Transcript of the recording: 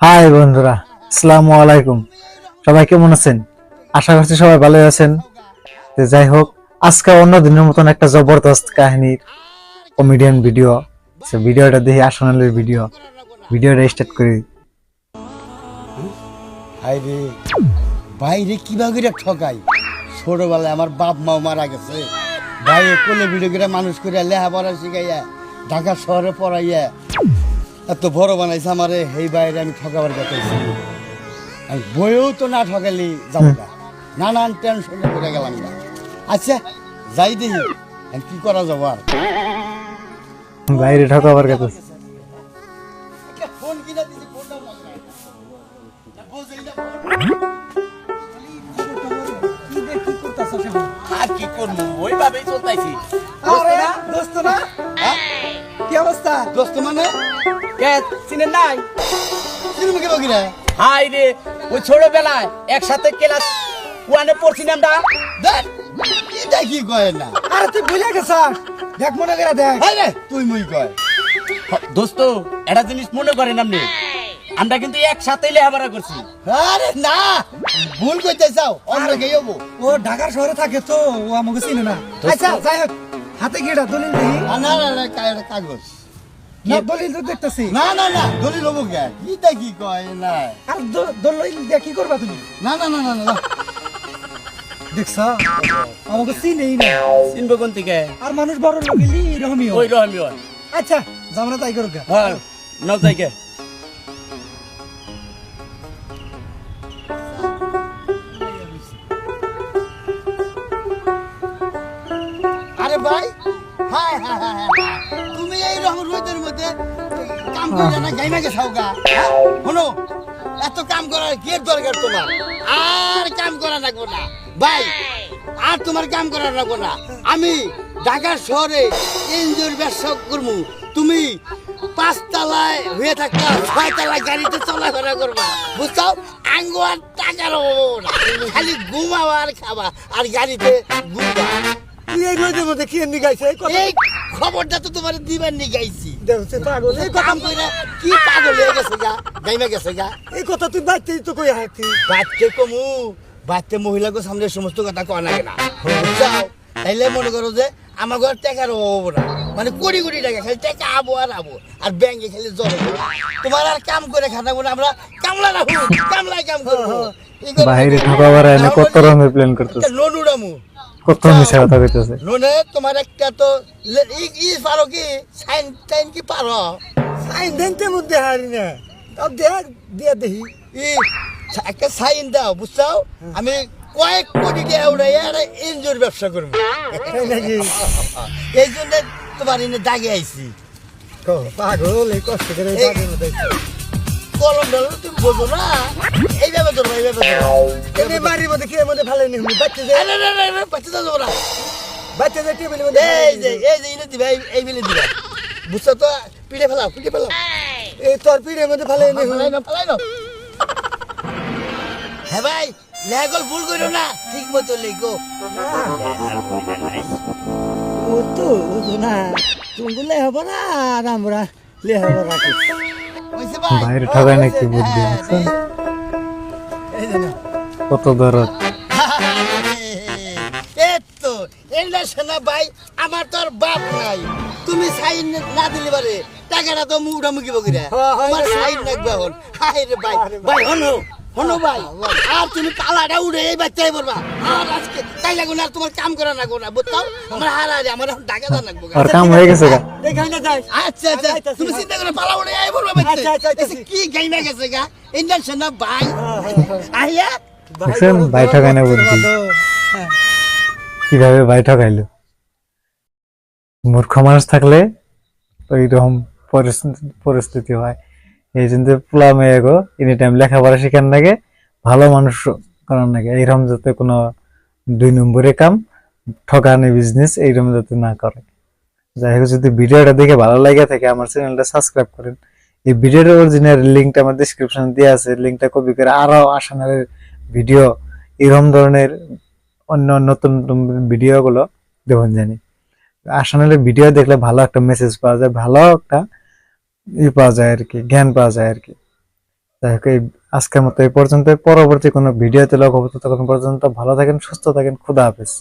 High বন্ধুরা, আসসালামু আলাইকুম। সবাই কেমন আছেন? আশা করছি সবাই ভালো আছেন। যাই হোক, আজকে অন্য দিনের মতন একটা জবরদস্ত কাহিনীর কমেডিয়ান ভিডিও সে ভিডিওটা দেখি, আসনালের ভিডিও ভিডিওটা স্টার্ট করি। বাইরে কীভাবে করে ঠকাই? ছোটবেলায় আমার বাপ মা মারা গেছে। বাইরে কোলে ভিডিও করে মানুষ করে লেহাপড়া শিখাইয়া ঢাকা শহরে পড়াইয়া এত বড় বানাইছে আমারে এই বাইরে আমি ঠকাবার কথা আমি বইও তো না ঠকালি যাব না। নানান টেনশনে করে গেলাম না আচ্ছা যাই দেখি কি করা যাব আর? বাইরে ঠকাবার কথা ফোন কিনা দিছি ফোনটা আর কি করব? ওইভাবেই চলতেছি আরে দোস্ত না অবস্থা? দোস্ত মানে? চিনেন নাই? কে বকিরা হাই রে ওই ছোটবেলায় একসাথে ক্লাস ওয়ানে পড়ছি না? আমরা দেখ এটা কি কয় না? আরে তুই ভুলে গেছ দেখ মনে করে দেখ। হাই রে তুই মুই কয়? দোস্ত একটা জিনিস মনে করেন আপনি। আমরা কিন্তু একসাথে লেখাপড়া করছি। আরে না ভুল করতে চাও কে যাব ও ঢাকার শহরে থাকে তো ও আমাকে চিনে না। আচ্ছা যাই হোক। হাতে কি এটা দলিল দেখি? না না না না, কা- এটা কাগজ। না দলিল তো দেখতেছি। না না না দলিল হব কে? এটা কি কয় না? আর দলিল দিয়ে কি করবা তুমি? না না না না না দেখছ? আমাকে চিনেই না। চিনবো কোন থেকে আর মানুষ বড় লোক এলি এরকমই ওই রহমি আচ্ছা যাব না তাই করুক। হ্যাঁ নাও যাইকে রোদের মধ্যে কাম করে না গাইমা গে খাওগা শোনো এত কাম করার কি দরকার তোমার? আর কাম করা লাগবো না। ভাই আর তোমার কাম করা লাগবো না। আমি ঢাকা শহরে এনজিওর ব্যবসা করব। তুমি পাঁচতলায় হয়ে থাকবা ছয়তলায় গাড়িতে চলাফেরা করবা। বুঝছ আঙ্গ আর টাকার খালি ঘুমাবা আর খাবা আর গাড়িতে ঘুরবা। এই খবরটা তো তোমার দিবার নি গাইছি। দেখছে পাগল। এই কথা কাম কইরা কি পাগল হয়ে গেছে গা? গাইমা গেছে গা? এই কথা তুই বাইতে তো কই হাতি বাচ্চে কমু বাচ্চা মহিলাকে সামনে সমস্ত কথা কয় না। যাও। তাইলে মনে করো যে আমার ঘর টাকার অভাব না। মানে কোটি কোটি টাকা খালি টাকা আবো আর আবো। আর ব্যাংকে খালি জল। তোমার আর কাম করে খাটাবো না আমরা কামলা রাখব কামলায় কাম করব। এই করব। বাইরে ঠকাবার এনে কত রকমের প্ল্যান করতেছে? একটা লোন উড়ামু কত মিশা কথা কইতেছে লোনে তোমার একটা তো ই ই পারো কি? সাইন টাইন কি পারো? সাইন দেনতে মধ্যে হারি না। তাও দেখ দিয়ে দেখি ই একটা সাইন দাও বুঝছ আমি কয়েক কোটি টাকা উড়াই আর এনজিওর ব্যবসা করব। এই জন্য তোমার এনে দাগে আইছি। কো, পাগল এই কষ্ট করে কলম তুমি বোঝো না। এইভাবে ধরবো এইভাবে ধরবো এমনি বাড়ির মধ্যে কি মধ্যে ভালো নেই বাচ্চা যে আরে, বাচ্চা যাব না। বাচ্চা যে টেবিলের মধ্যে এই যে এই যে ইনে দিবা এই- বিলে দিবা বুঝছ তো? পিঠে ফেলাও পিঠে ফেলাও। এই তোর পিঠের মধ্যে ভালো নেই ফেলাই না ফেলাই না হ্যাঁ ভাই লেগল ভুল করো না ঠিক মতো লেগো ও তো ও না তুমি লে হব না আর আমরা লে হব রাখি হইছে ভাই বাইরে ঠকায় নাকি বুদ্ধি? বুঝছেন? এই যে না কত দরদ। এন্ডা ভাই আমার তোর বাপ নাই। তুমি সাইন না দিলে পারে টাকাটা তো মুখ মুখি বকিরা আমার হ্যাঁ, হ্যাঁ। সাইন লাগবে হন হায় রে ভাই। ভাই। হনো। হনো ভাই আর তুমি পালাটা উড়ে এই বাচ্চাই পড়বা। আর আজকে তাই লাগো না আর তোমার কাম করা না বুঝছ? আমার হারা রে আমার দাও লাগবো আর কাম হয়ে গেছে গা। দেখাই না যাই। আচ্ছা আচ্ছা আচ্ছা, তুমি আচ্ছা। চিন্তা করে পালা উড়ে আই পড়বা বাচ্চা আচ্ছা, আচ্ছা, আচ্ছা। এসে কি গাইনা গেছে গা? এন্ডা শোনা ভাই। আইয়া দেখছেন? ভাই ঠকায় না বুদ্ধি। কীভাবে ভাই ঠকাইলো? মূর্খ মানুষ থাকলে ওইরকম পরিস্থিতি- পরিস্থিতি হয়। এই জন্য পোলা মেয়ে গো, এনি টাইম লেখাপড়া শিখার নাগে, ভালো মানুষ করার নাগে এইরকম যাতে কোনো দুই নম্বরে কাম, ঠকানি বিজনেস এইরকম যাতে না করে। যাই হোক, যদি ভিডিওটা দেখে ভালো লাগে থাকে, আমার চ্যানেলটা সাবস্ক্রাইব করেন। এই ভিডিওর অরিজিনাল লিঙ্কটা আমার ডিসক্রিপশন দেওয়া আছে লিঙ্কটা কপি করে আরও আসানের ভিডিও এরকম ধরনের অন্য নতুন নতুন ভিডিও গুলো দেখুন জানি। আসলে ভিডিও দেখলে ভালো একটা মেসেজ পাওয়া যায়, ভালো একটা ই পাওয়া যায় আর কি জ্ঞান পাওয়া যায় আর কি। যাই হোক, এই আজকের মতো এই পর্যন্ত পরবর্তী কোনো ভিডিওতে লগ হব তখন পর্যন্ত ভালো থাকেন সুস্থ থাকেন খুদা হাফেজ।